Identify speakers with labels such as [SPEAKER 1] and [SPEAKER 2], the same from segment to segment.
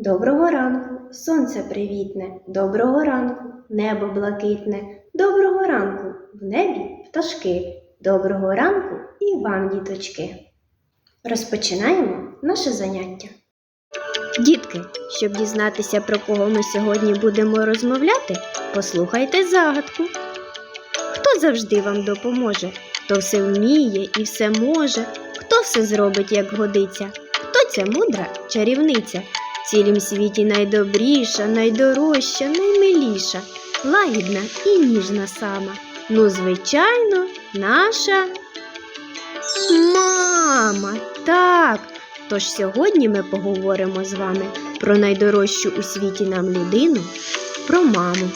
[SPEAKER 1] Доброго ранку, сонце привітне, доброго ранку, небо блакитне, доброго ранку, в небі пташки, доброго ранку і вам, діточки. Розпочинаємо наше заняття. Дітки, щоб дізнатися, про кого ми сьогодні будемо розмовляти, послухайте загадку. Хто завжди вам допоможе, хто все вміє і все може, хто все зробить, як годиться, хто ця мудра чарівниця, цілім світі найдобріша, найдорожча, наймиліша, лагідна і ніжна сама. Ну, звичайно, наша мама. Так. Тож сьогодні ми поговоримо з вами про найдорожчу у світі нам людину, про маму.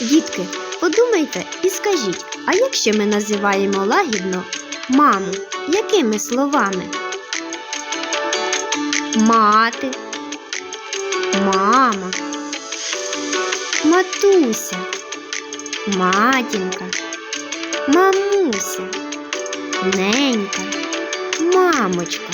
[SPEAKER 1] Дітки, подумайте і скажіть, а як ще ми називаємо лагідно маму? Якими словами? Мати, мама, матуся, матінка, мамуся, ненька, мамочка.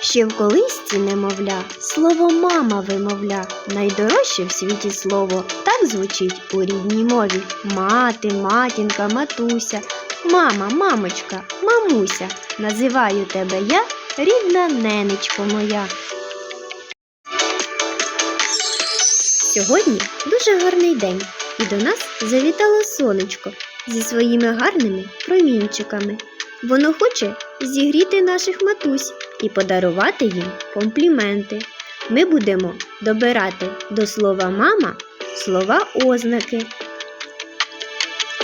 [SPEAKER 1] Ще в колисці немовля, слово мама вимовля, найдорожче в світі слово. Так звучить у рідній мові. Мати, матінка, матуся, мама, мамочка, мамуся. Називаю тебе я, рідна ненечко моя. Сьогодні дуже гарний день, і до нас завітало сонечко зі своїми гарними промінчиками. Воно хоче зігріти наших матусь і подарувати їм компліменти. Ми будемо добирати до слова мама слова ознаки.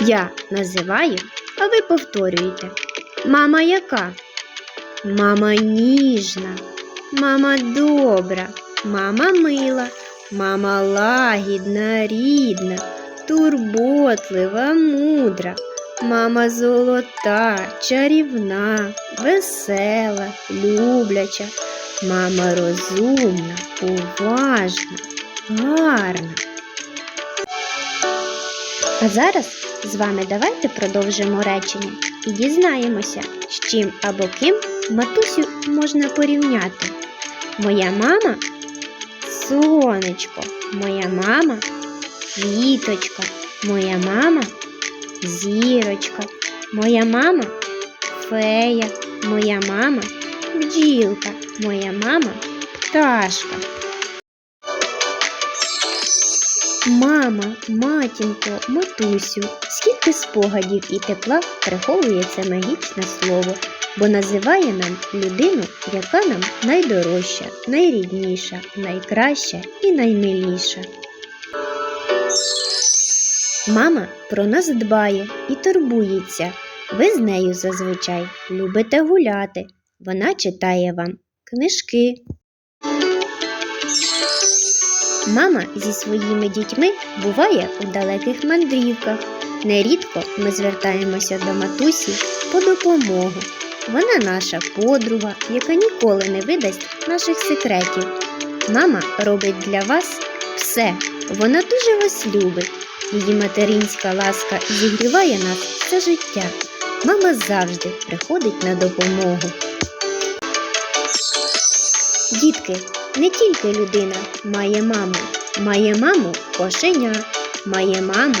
[SPEAKER 1] Я називаю, а ви повторюєте. Мама яка? Мама ніжна, мама добра, мама мила, мама лагідна, рідна, турботлива, мудра. Мама золота, чарівна, весела, любляча, мама розумна, уважна, гарна. А зараз з вами давайте продовжимо речення і дізнаємося, з чим або ким матусю можна порівняти. Моя мама сонечко, моя мама квіточка, моя мама зірочка, моя мама фея, моя мама бджілка, моя мама пташка. Мама, матінко, матусю, скільки спогадів і тепла приховує це магічне слово, бо називає нам людину, яка нам найдорожча, найрідніша, найкраща і наймиліша. Мама про нас дбає і турбується. Ви з нею зазвичай любите гуляти. Вона читає вам книжки. Мама зі своїми дітьми буває у далеких мандрівках. Нерідко ми звертаємося до матусі по допомогу. Вона наша подруга, яка ніколи не видасть наших секретів. Мама робить для вас все. Вона дуже вас любить. Її материнська ласка зігріває нас все життя. Мама завжди приходить на допомогу. Дітки, не тільки людина має маму, має маму кошеня, має маму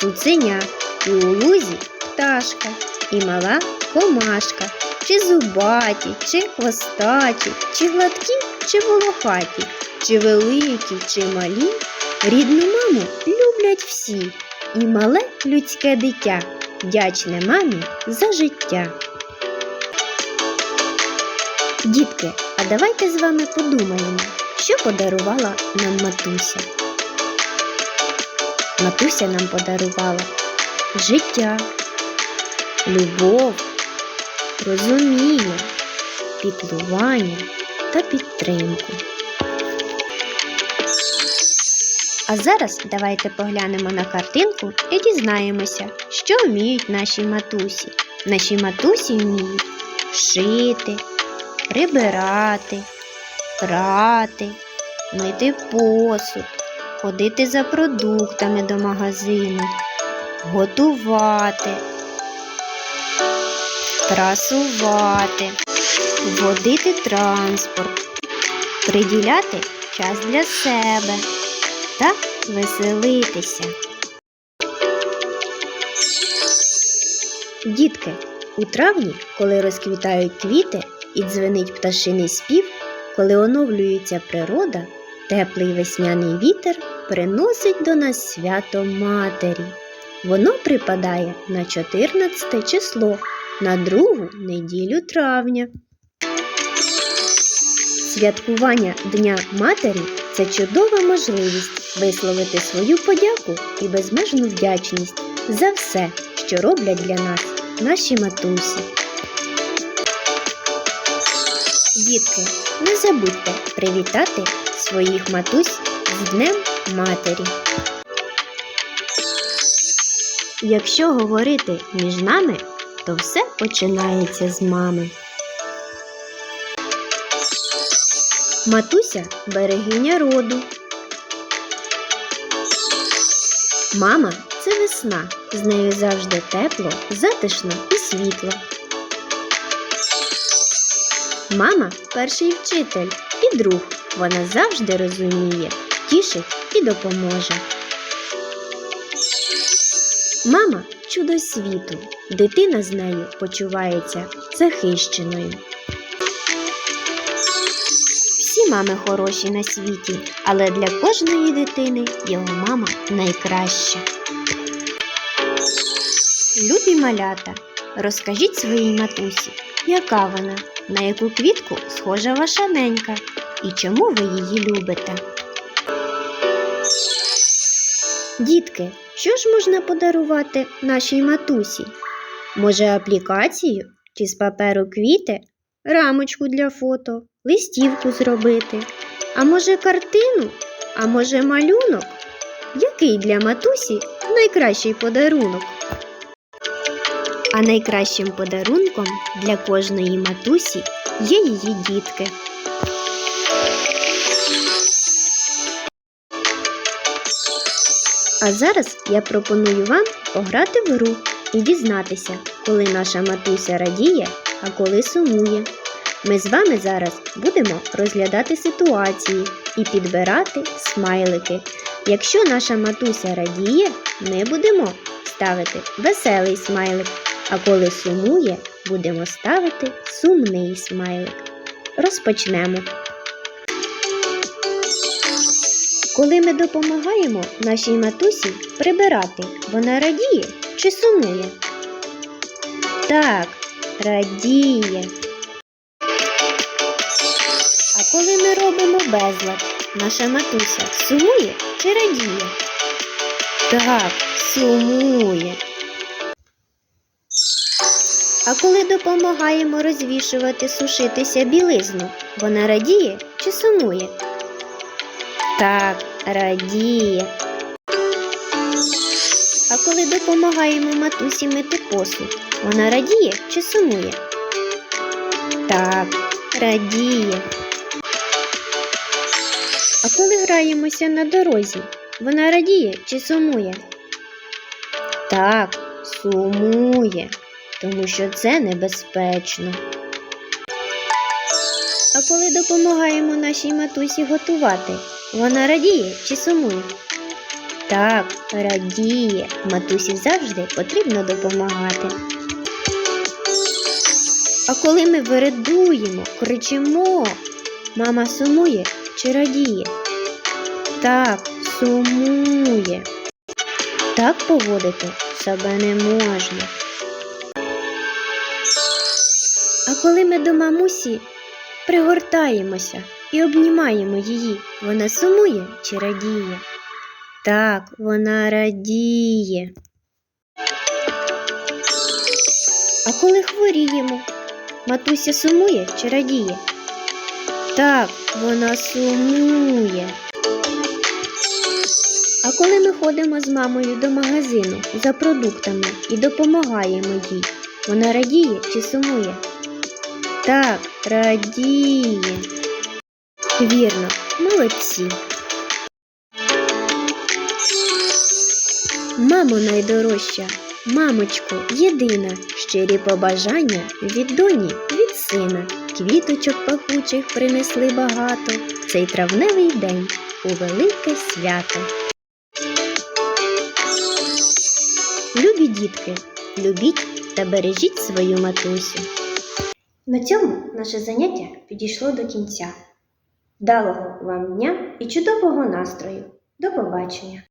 [SPEAKER 1] цуценя, і у лузі пташка, і мала комашка, чи зубаті, чи хвостаті, чи гладкі, чи волохаті, чи великі, чи малі. Рідну маму люблять всі, і мале людське дитя вдячне мамі за життя. Дітки, а давайте з вами подумаємо, що подарувала нам матуся. Матуся нам подарувала життя, любов, розуміння, піклування та підтримку. А зараз давайте поглянемо на картинку і дізнаємося, що вміють наші матусі. Наші матусі вміють шити, прибирати, прати, мити посуд, ходити за продуктами до магазину, готувати. прасувати, водити транспорт, приділяти час для себе та веселитися. Дітки, у травні, коли розквітають квіти і дзвенить пташиний спів, коли оновлюється природа, теплий весняний вітер приносить до нас свято Матері. Воно припадає на 14 число, на другу неділю травня. Святкування Дня Матері це чудова можливість висловити свою подяку і безмежну вдячність за все, що роблять для нас наші матусі. Дітки, не забудьте привітати своїх матусь з Днем Матері. Якщо говорити між нами, то все починається з мами. Матуся берегиня роду. Мама це весна, з нею завжди тепло, затишно і світло. Мама перший вчитель і друг. Вона завжди розуміє, тішить і допоможе. Мама чудо світу. Дитина з нею почувається захищеною. Всі мами хороші на світі, але для кожної дитини його мама найкраща. Любі малята, розкажіть своїй матусі, яка вона, на яку квітку схожа ваша ненька і чому ви її любите. Дітки, що ж можна подарувати нашій матусі? Може, аплікацію чи з паперу квіти, рамочку для фото, листівку зробити, а може картину, а може малюнок? Який для матусі найкращий подарунок? А найкращим подарунком для кожної матусі є її дітки. А зараз я пропоную вам пограти в гру і дізнатися, коли наша матуся радіє, а коли сумує. Ми з вами зараз будемо розглядати ситуації і підбирати смайлики. Якщо наша матуся радіє, ми будемо ставити веселий смайлик, а коли сумує, будемо ставити сумний смайлик. Розпочнемо. Коли ми допомагаємо нашій матусі прибирати, вона радіє чи сумує? Так, радіє. А коли ми робимо безлад, наша матуся сумує чи радіє? Так, сумує. А коли допомагаємо розвішувати сушитися білизну, вона радіє чи сумує? Так, радіє. А коли допомагаємо матусі мити посуд, вона радіє чи сумує? Так, радіє. А коли граємося на дорозі, вона радіє чи сумує? Так, сумує, тому що це небезпечно. А коли допомагаємо нашій матусі готувати, вона радіє чи сумує? Так, радіє. Матусі завжди потрібно допомагати. А коли ми вередуємо, кричимо, мама сумує чи радіє? Так, сумує. Так поводити себе не можна. А коли ми до мамусі пригортаємося і обнімаємо її, вона сумує чи радіє? Так, вона радіє. А коли хворіємо, матуся сумує чи радіє? Так, вона сумує. А коли ми ходимо з мамою до магазину за продуктами і допомагаємо їй, вона радіє чи сумує? Так, радіє. Вірно, молодці. Мамо найдорожча, Мамочко, єдина, щирі побажання від доні, від сина, квіточок пахучих принесли багато. Цей травневий день у велике свято. Любі дітки, любіть та бережіть свою матусю. На цьому наше заняття підійшло до кінця. Вдалого вам дня і чудового настрою. До побачення!